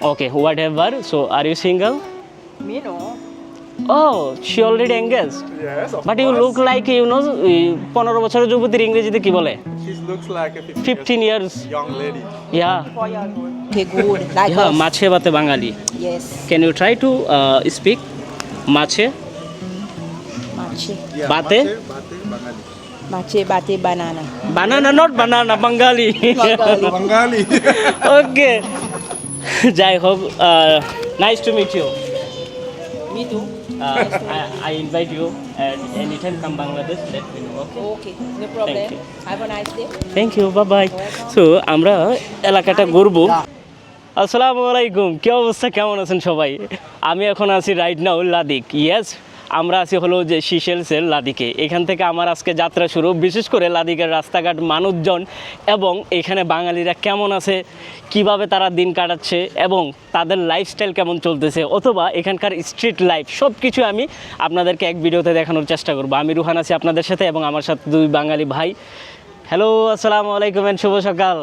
Okay, whatever. So, are you single? Me no. Oh, she already engaged. Yes, of But you course. look like, you know, পনেরো বছরের যুবতীর ইংরেজিতে কি বলে She looks like a 15, fifteen years young lady. Yeah years old. Okay, good. Like yeah us. মাছে বাতে Bangali Yes. Can you try to speak মাছে Mache. Yeah, Bate? Bate, Bate, Bangali. Mache, bate, banana. Banana not banana Bangali Bengali. Bengali. Okay যাই হোক nice to meet you Me too. I invite Bangladesh let me know okay Okay, no problem. Thank you. Have a nice day. Thank you bye bye so আমরা এলাকাটা ঘুরবো আসসালামু আলাইকুম কি অবস্থা কেমন আছেন সবাই আমি এখন আছি রাইট নাও লাদিক ইয়েস আমরা আছি হলো যে সিশেলসের লাদিকে। এখান থেকে আমার আজকে যাত্রা শুরু। বিশেষ করে লাদিকের রাস্তাঘাট মানুষজন এবং এখানে বাঙালিরা কেমন আছে, কীভাবে তারা দিন কাটাচ্ছে এবং তাদের লাইফস্টাইল কেমন চলতেছে অথবা এখানকার স্ট্রিট লাইফ সব কিছু আমি আপনাদেরকে এক ভিডিওতে দেখানোর চেষ্টা করব। আমি রুহান আছি আপনাদের সাথে এবং আমার সাথে দুই বাঙালি ভাই। হ্যালো আসসালামু আলাইকুম শুভ সকাল।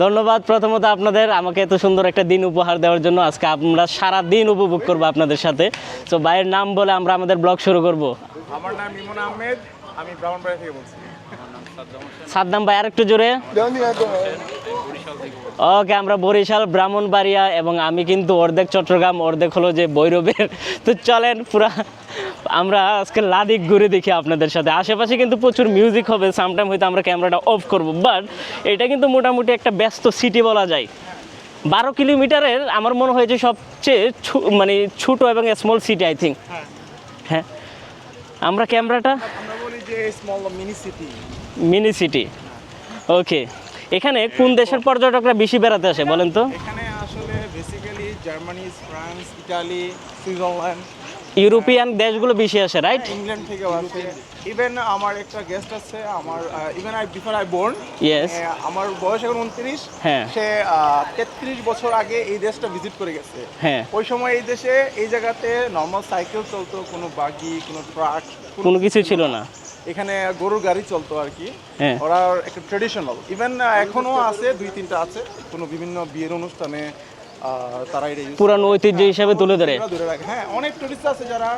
ধন্যবাদ প্রথমত আপনাদের আমাকে এত সুন্দর একটা দিন উপহার দেওয়ার জন্য। আজকে আমরা সারা দিন উপভোগ করব আপনাদের সাথে। তো ভাইয়ের নাম বলে আমরা আমাদের ব্লগ শুরু করব। আমার নাম ইমন আহমেদ আমি ব্রাহ্মণবাড়ি থেকে বলছি। সাদ্দাম ভাই আরেকটু জোরে। ওকে আমরা বরিশাল ব্রাহ্মণবাড়িয়া এবং আমি কিন্তু অর্ধেক চট্টগ্রাম অর্ধেক হলো যে বৈরবের। তো চলেন পুরা আমরা আজকে লাদিক ঘুরে দেখি আপনাদের সাথে। আশেপাশে কিন্তু প্রচুর মিউজিক হবে সামটাইম হয়তো আমরা ক্যামেরাটা অফ করব। বাট এটা কিন্তু মোটামুটি একটা ব্যস্ত সিটি বলা যায়। বারো কিলোমিটারের আমার মনে হয় যে সবচেয়ে মানে ছোট এবং স্মল সিটি আই থিঙ্ক হ্যাঁ। আমরা ক্যামেরাটা মিনি মিনি সিটি ওকে এখানে কোন দেশের পর্যটকরা বেশি বেড়াতে আসে বলেন তো? এখানে আসলে basically Germany France Italy Switzerland European দেশগুলো বেশি আসে রাইট ইংল্যান্ড থেকেও আছে ইভেন আমার একটা গেস্ট আছে আমার even I before I born Yes. আমার বয়স এখন উনত্রিশ। হ্যাঁ। সে তেত্রিশ বছর আগে এই দেশটা ভিজিট করে গেছে। হ্যাঁ। ওই সময় এই দেশে এই জায়গাতে নর্মাল সাইকেল চলতো কোনো বাগি কোনো ট্রাক কোনো কিছু ছিল না। এখানে গরুর গাড়ি চলতো আর কি। হ্যাঁ। ওরা একটা ট্রেডিশনাল ইভেন এখনও আছে দুই তিনটা আছে। কোনো বিভিন্ন বিয়ের অনুষ্ঠানে তারা এটা পুরানো ঐতিহ্য হিসাবে তুলে ধরে। হ্যাঁ অনেক টুরিস্ট আছে যারা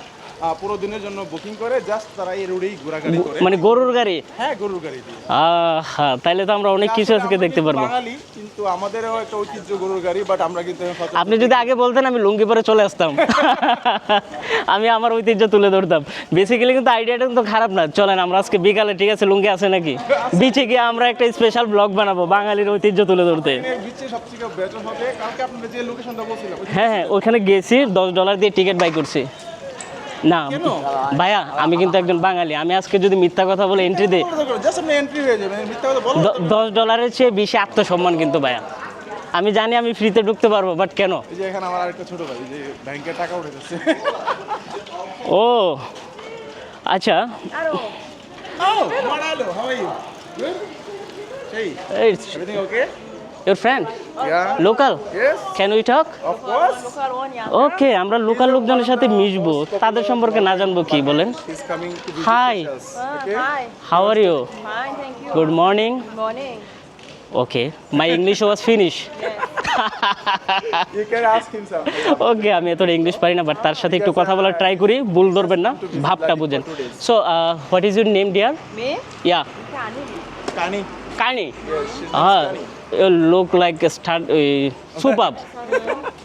পুরো দিনের জন্য বুকিং করে জাস্ট তারা এই রোডেই ঘোরাঘুরি করে। মানে গরুর গাড়ি? হ্যাঁ গরুর গাড়ি দিয়ে। হ্যাঁ তাইলে তো আমরা অনেক কিছু আজকে দেখতে পারব। বাঙালি কিন্তু আমাদেরও একটা ঐতিহ্য গরুর গাড়ি বাট আমরা কিন্তু আপনি যদি আগে বলতেন আমি লুঙ্গি পরে চলে আসতাম। আমি আমার ঐতিহ্য তুলে ধরতাম। বেসিক্যালি কিন্তু আইডিয়াটা কিন্তু খারাপ না। চলেন আমরা আজকে বিকালে ঠিক আছে লুঙ্গি আছে নাকি? বিচে গিয়ে আমরা একটা স্পেশাল ব্লগ বানাবো বাঙালির ঐতিহ্য তুলে ধরতে। হ্যাঁ হ্যাঁ ওখানে গেছি দশ ডলার দিয়ে টিকিট বাই করছি। না? ভাইয়া আমি কিন্তু একজন বাঙালি আমি আজকে যদি মিথ্যা কথা বলে এন্ট্রি দিই। জাস্ট আপনি এন্ট্রি হয়ে যাবেন মিথ্যা কথা বলো। দ- দশ ডলারের চেয়ে বেশি আত্মসম্মান কিন্তু ভাইয়া। আমি জানি আমি ফ্রিতে ঢুকতে পারব বাট কেন? এই যে এখানে আমার আরেকটা ছোট ভাই এই যে ব্যাংকে টাকা উঠে যাচ্ছে ও আচ্ছা। Oh, Manalo, how are you? Good? Hey, everything okay? Your friend Yeah. Local Yes, can we talk of course. Local one, yeah. Okay আমরা লোকাল লোকজনের সাথে মিশবো তাদের সম্পর্কে না জানব কি বলেন He's coming to visit Hi. Seychelles, Ah, Okay. Hi. How are you Fine, thank you. Good morning Morning. Okay my English was finish You can ask him something. Okay আমি এতটা ইংলিশ পারি না বাট তার সাথে একটু কথা বলার try করি ভুল ধরবেন না ভাবটা বুঝেন so what is your name dear Me? Yeah Kani. Kani. Kani Yes, Ah, you look like a stud, uh, superb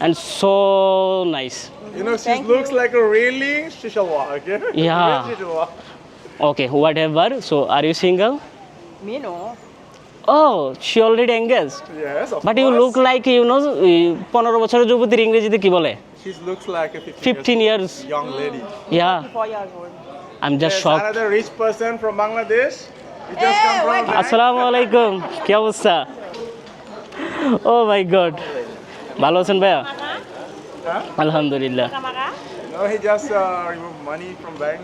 and so nice. You know, she Thank looks like a really Shishalwa, okay? Yeah. Real Shishalwa. Okay, whatever. So, are you single? Me no. Oh, she already engaged. Yes, of But you look like, you know, পনেরো বছরের যুবতীর ইংরেজিতে কি বলে She looks like a 15, fifteen years young lady. Yeah, Four years old. I'm just Yes, shocked. another rich person from Bangladesh. He just Hey, come from. আসসালামু আলাইকুম কি অবস্থা ও মাই গড ভালো আছেন ভাইয়া আলহামদুলিল্লাহ No, he just uh, removed money from bank.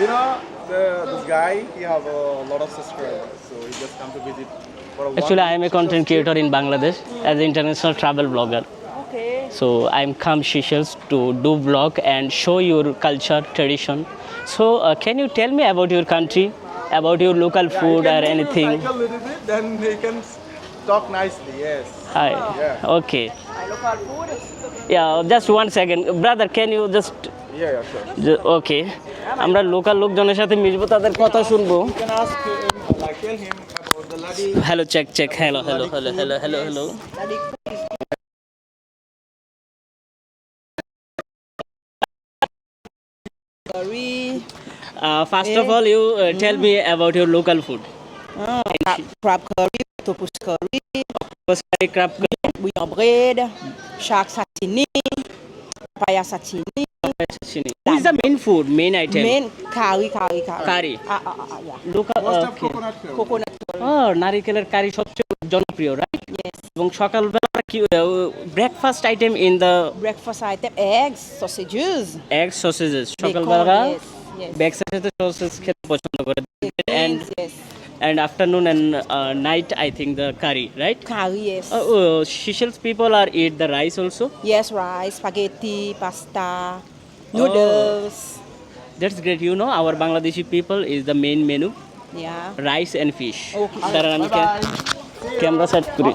You know, the, this guy, he have a lot of subscribers, so he just come to visit for a Actually, I am a content creator in Bangladesh as an international travel blogger. Okay. So I'm come Seychelles to do vlog and show your culture, tradition. So uh, can you tell me about your country, about your local Yeah, food or anything? Cycle a little bit, then he can talk nicely. Yes. Hi. Yeah. Okay. Local food. Yeah, just one second. Brother, can you just Yeah, yeah, sure. ওকে আমরা local লোকজনের সাথে মিশবো তাদের কথা শুনব You tell about. Hello check check hello hello hello hello hello hello Ladik curry, first of all you tell me about your local food ah, crab, crab curry, octopus curry, crab bouillon bread, shark satini, papaya satini, What is the main food, main item? main curry, curry, curry. Curry. Ah, ah, ah, ah, yeah. Local, Most of okay. coconut milk. Coconut curry. Oh, নারিকেলের কারি সবচেয়ে জনপ্রিয় right Yes. এবং সকালবেলা কি breakfast item in the Breakfast item, eggs, sausages, egg sausages সকালবেলা yes, yes. ব্যাগসের সাথে sausage খেতে পছন্দ করে and Beans, yes. and afternoon and uh, night I think the curry right Curry, yes. uh, uh, Seychelles people are eat the rice also Yes, rice, spaghetti, pasta, noodles. that's great you know our Bangladeshi people is the main menu Yeah. rice and fish Okay. দাঁড়ান আমি camera set করি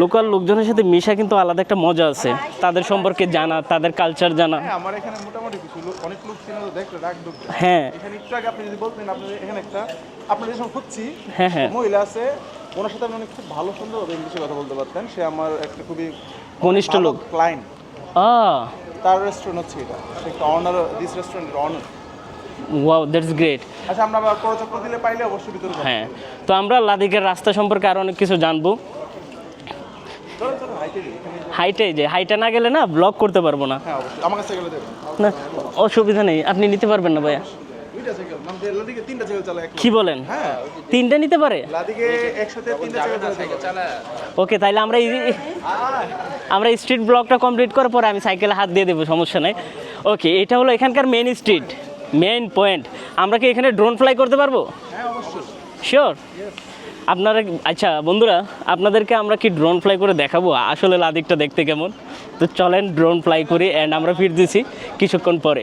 Local লোকজনের সাথে মিশা কিন্তু আলাদা একটা মজা আছে। তাদের সম্পর্কে জানা তাদের কালচার জানা। হ্যাঁ আমার এখানে মোটামুটি কিছু লোক অনেক লোক ছিল দেখলে রাগ ঢুকছে হ্যাঁ। এখানে একটু আগে আপনি যদি বলতেন আপনাদের এখানে একটা আপনাদের যখন খুঁজছি হ্যাঁ হ্যাঁ। মহিলা আছে ওনার সাথে আপনি অনেক খুব ভালো সুন্দর ইংলিশে কথা বলতে পারতেন। সে আমার একটা খুবই ঘনিষ্ঠ লোক। ক্লায়েন্ট আহ তার রেস্টুরেন্ট হচ্ছে এটা। একটা অনার দিস রেস্টুরেন্টের অনার ওয়াও দ্যাটস গ্রেট আচ্ছা আমরা আবার করচক্র দিলে পাইলে অবশ্যই ভিতরে হ্যাঁ। তো আমরা লাদিকের রাস্তা সম্পর্কে আরও অনেক কিছু জানব। হাইটে যে হাইটা না গেলে না ব্লক করতে পারব না। হ্যাঁ আমার কাছে গেলে না অসুবিধা নেই আপনি নিতে পারবেন না ভাইয়া। মানে কি বলেন? হ্যাঁ। তিনটা নিতে পারে? ওকে তাইলে আমরা আমরা স্ট্রিট ব্লকটা কমপ্লিট করার পরে আমি সাইকেলে হাত দিয়ে দেবো সমস্যা নাই। ওকে এটা হলো এখানকার মেন স্ট্রিট মেন পয়েন্ট আমরা কি এখানে ড্রোন ফ্লাই করতে পারব? হ্যাঁ শিওর আপনারা আচ্ছা বন্ধুরা, আপনাদেরকে আমরা কি ড্রোন ফ্লাই করে দেখাবো? আসলে লাদিকটা দেখতে কেমন? তো চলেন ড্রোন ফ্লাই করি অ্যান্ড আমরা ফিরতেছি কিছুক্ষণ পরে।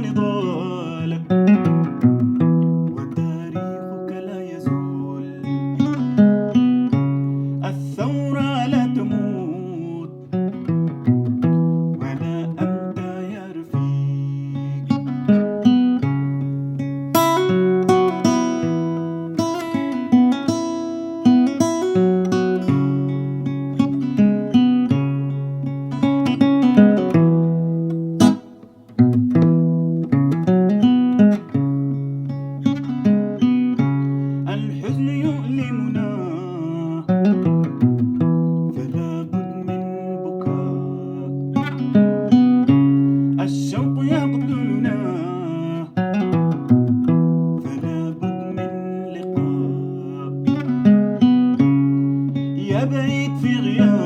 money, boy. يا بعيد في غياب